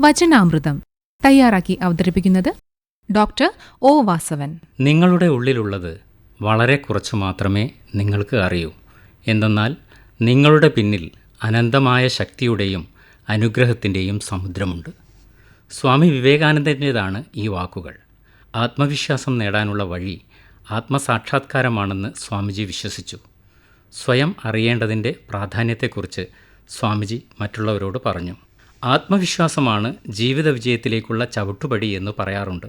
വചനാമൃതം തയ്യാറാക്കി അവതരിപ്പിക്കുന്നത് doctor O Vasavan. നിങ്ങളുടെ ഉള്ളിലുള്ളത് വളരെ കുറച്ച് മാത്രമേ നിങ്ങൾക്ക് അറിയൂ. എന്തെന്നാൽ നിങ്ങളുടെ പിന്നിൽ അനന്തമായ ശക്തിയുടെയും അനുഗ്രഹത്തിന്റെയും സമുദ്രമുണ്ട്. സ്വാമി വിവേകാനന്ദന്റേതാണ് ഈ വാക്കുകൾ. ആത്മവിശ്വാസം നേടാനുള്ള വഴി ആത്മസാക്ഷാത്കാരമാണെന്ന് സ്വാമിജി വിശ്വസിച്ചു. സ്വയം അറിയേണ്ടതിന്റെ പ്രാധാന്യത്തെക്കുറിച്ച് സ്വാമിജി മറ്റുള്ളവരോട് പറഞ്ഞു. ആത്മവിശ്വാസമാണ് ജീവിത വിജയത്തിലേക്കുള്ള ചവിട്ടുപടി എന്ന് പറയാറുണ്ട്.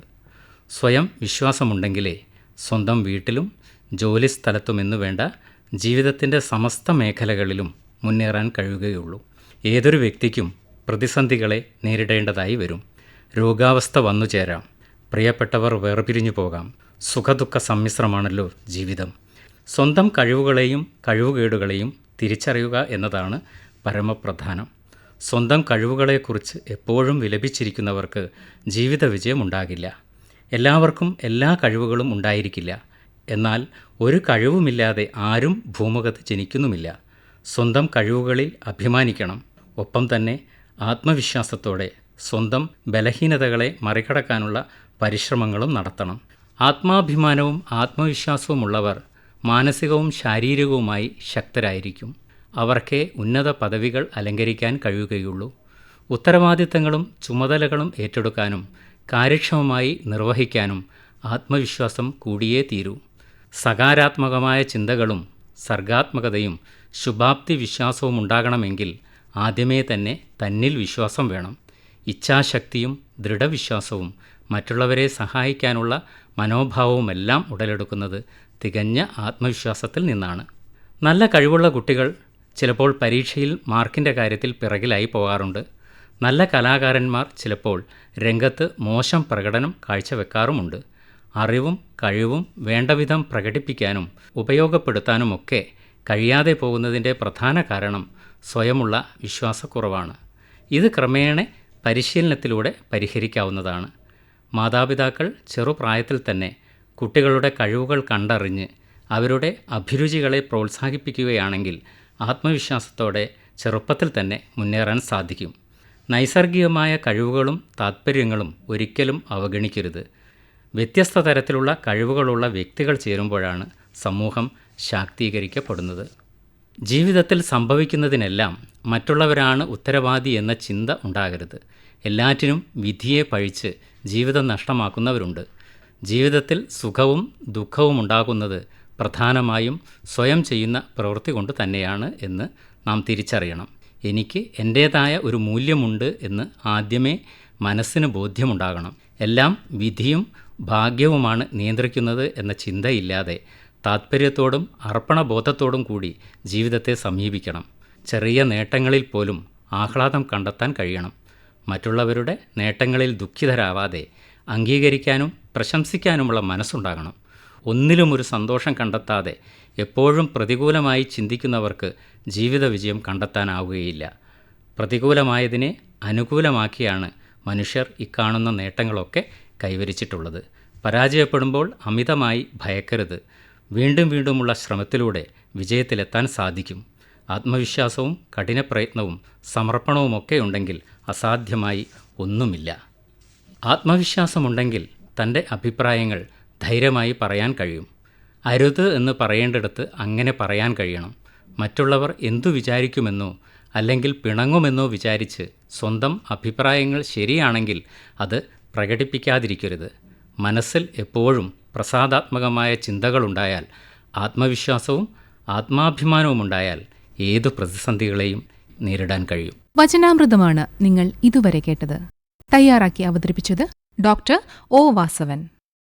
സ്വയം വിശ്വാസമുണ്ടെങ്കിലേ സ്വന്തം വീട്ടിലും ജോലിസ്ഥലത്തുമെന്നു വേണ്ട ജീവിതത്തിന്റെ സമസ്ത മേഖലകളിലും മുന്നേറാൻ കഴിയുകയുള്ളൂ. ഏതൊരു വ്യക്തിക്കും പ്രതിസന്ധികളെ നേരിടേണ്ടതായി വരും. രോഗാവസ്ഥ വന്നു ചേരാം. പ്രിയപ്പെട്ടവർ വേർപിരിഞ്ഞു പോകാം. സുഖദുഃഖ സമ്മിശ്രമാണല്ലോ ജീവിതം. സ്വന്തം കഴിവുകളെയും കഴിവുകേടുകളെയും തിരിച്ചറിയുക എന്നതാണ് പരമപ്രധാനം. സ്വന്തം കഴിവുകളെക്കുറിച്ച് എപ്പോഴും വിലപിച്ചിരിക്കുന്നവർക്ക് ജീവിത വിജയമുണ്ടാകില്ല എല്ലാവർക്കും എല്ലാ കഴിവുകളും ഉണ്ടായിരിക്കില്ല. എന്നാൽ ഒരു കഴിവുമില്ലാതെ ആരും ഭൂമുഖത്ത് ജനിക്കുന്നുമില്ല. സ്വന്തം കഴിവുകളിൽ അഭിമാനിക്കണം. ഒപ്പം തന്നെ ആത്മവിശ്വാസത്തോടെ സ്വന്തം ബലഹീനതകളെ മറികടക്കാനുള്ള പരിശ്രമങ്ങളും നടത്തണം. ആത്മാഭിമാനവും ആത്മവിശ്വാസവുമുള്ളവർ മാനസികവും ശാരീരികവുമായി ശക്തരായിരിക്കും. അവർക്കേ ഉന്നത പദവികൾ അലങ്കരിക്കാൻ കഴിയുകയുള്ളൂ. ഉത്തരവാദിത്തങ്ങളും ചുമതലകളും ഏറ്റെടുക്കാനും കാര്യക്ഷമമായി നിർവഹിക്കാനും ആത്മവിശ്വാസം കൂടിയേ തീരൂ. സകാരാത്മകമായ ചിന്തകളും സർഗാത്മകതയും ശുഭാപ്തി വിശ്വാസവും ഉണ്ടാകണമെങ്കിൽ ആദ്യമേ തന്നെ തന്നിൽ വിശ്വാസം വേണം. ഇച്ഛാശക്തിയും ദൃഢവിശ്വാസവും മറ്റുള്ളവരെ സഹായിക്കാനുള്ള മനോഭാവവുമെല്ലാം ഉടലെടുക്കുന്നത് തികഞ്ഞ ആത്മവിശ്വാസത്തിൽ നിന്നാണ്. നല്ല കഴിവുള്ള കുട്ടികൾ ചിലപ്പോൾ പരീക്ഷയിൽ മാർക്കിന്റെ കാര്യത്തിൽ പിറകിലായി പോകാറുണ്ട്. നല്ല കലാകാരന്മാർ ചിലപ്പോൾ രംഗത്ത് മോശം പ്രകടനം കാഴ്ചവെക്കാറുമുണ്ട്. അറിവും കഴിവും വേണ്ടവിധം പ്രകടിപ്പിക്കാനും ഉപയോഗപ്പെടുത്താനുമൊക്കെ കഴിയാതെ പോകുന്നതിന്റെ പ്രധാന കാരണം സ്വയമുള്ള വിശ്വാസക്കുറവാണ്. ഇത് ക്രമേണ പരിശീലനത്തിലൂടെ പരിഹരിക്കാവുന്നതാണ്. മാതാപിതാക്കൾ ചെറുപ്രായത്തിൽ തന്നെ കുട്ടികളുടെ കഴിവുകൾ കണ്ടറിഞ്ഞ് അവരുടെ അഭിരുചികളെ പ്രോത്സാഹിപ്പിക്കുകയാണെങ്കിൽ ആത്മവിശ്വാസത്തോടെ ചെറുപ്പത്തിൽ തന്നെ മുന്നേറാൻ സാധിക്കും. നൈസർഗികമായ കഴിവുകളും താത്പര്യങ്ങളും ഒരിക്കലും അവഗണിക്കരുത്. വ്യത്യസ്ത തരത്തിലുള്ള കഴിവുകളുള്ള വ്യക്തികൾ ചേരുമ്പോഴാണ് സമൂഹം ശാക്തീകരിക്കപ്പെടുന്നത്. ജീവിതത്തിൽ സംഭവിക്കുന്നതിനെല്ലാം മറ്റുള്ളവരാണ് ഉത്തരവാദി എന്ന ചിന്ത ഉണ്ടാകരുത്. എല്ലാറ്റിനും വിധിയെ പഴിച്ച് ജീവിതം നഷ്ടമാക്കുന്നവരുണ്ട്. ജീവിതത്തിൽ സുഖവും ദുഃഖവും ഉണ്ടാകുന്നത് പ്രധാനമായും സ്വയം ചെയ്യുന്ന പ്രവൃത്തി കൊണ്ട് തന്നെയാണ് എന്ന് നാം തിരിച്ചറിയണം. എനിക്ക് എന്റേതായ ഒരു മൂല്യമുണ്ട് എന്ന് ആദ്യമേ മനസ്സിന് ബോധ്യമുണ്ടാകണം. എല്ലാം വിധിയും ഭാഗ്യവുമാണ് നിയന്ത്രിക്കുന്നത് എന്ന ചിന്തയില്ലാതെ താത്പര്യത്തോടും അർപ്പണബോധത്തോടും കൂടി ജീവിതത്തെ സമീപിക്കണം. ചെറിയ നേട്ടങ്ങളിൽ പോലും ആഹ്ലാദം കണ്ടെത്താൻ കഴിയണം. മറ്റുള്ളവരുടെ നേട്ടങ്ങളിൽ ദുഃഖിതരാവാതെ അംഗീകരിക്കാനും പ്രശംസിക്കാനുമുള്ള മനസ്സുണ്ടാകണം. ഒന്നിലും ഒരു സന്തോഷം കണ്ടെത്താതെ എപ്പോഴും പ്രതികൂലമായി ചിന്തിക്കുന്നവർക്ക് ജീവിത വിജയം കണ്ടെത്താനാവുകയില്ല. പ്രതികൂലമായതിനെ അനുകൂലമാക്കിയാണ് മനുഷ്യർ ഇക്കാണുന്ന നേട്ടങ്ങളൊക്കെ കൈവരിച്ചിട്ടുള്ളത്. പരാജയപ്പെടുമ്പോൾ അമിതമായി ഭയക്കരുത്. വീണ്ടും വീണ്ടുമുള്ള ശ്രമത്തിലൂടെ വിജയത്തിലെത്താൻ സാധിക്കും. ആത്മവിശ്വാസവും കഠിനപ്രയത്നവും സമർപ്പണവുമൊക്കെ ഉണ്ടെങ്കിൽ അസാധ്യമായി ഒന്നുമില്ല. ആത്മവിശ്വാസമുണ്ടെങ്കിൽ തന്റെ അഭിപ്രായങ്ങൾ ധൈര്യമായി പറയാൻ കഴിയും. അരുത് എന്ന് പറയേണ്ടിടത്ത് അങ്ങനെ പറയാൻ കഴിയണം. മറ്റുള്ളവർ എന്തു വിചാരിക്കുമെന്നോ അല്ലെങ്കിൽ പിണങ്ങുമെന്നോ വിചാരിച്ച് സ്വന്തം അഭിപ്രായങ്ങൾ ശരിയാണെങ്കിൽ അത് പ്രകടിപ്പിക്കാതിരിക്കരുത്. മനസ്സിൽ എപ്പോഴും പ്രസാദാത്മകമായ ചിന്തകളുണ്ടായാൽ ആത്മവിശ്വാസവും ആത്മാഭിമാനവും ഉണ്ടായാൽ ഏതു പ്രതിസന്ധികളെയും നേരിടാൻ കഴിയും. വചനാമൃതമാണ് നിങ്ങൾ ഇതുവരെ കേട്ടത്. തയ്യാറാക്കി അവതരിപ്പിച്ചത് ഡോക്ടർ ഒ വാസവൻ.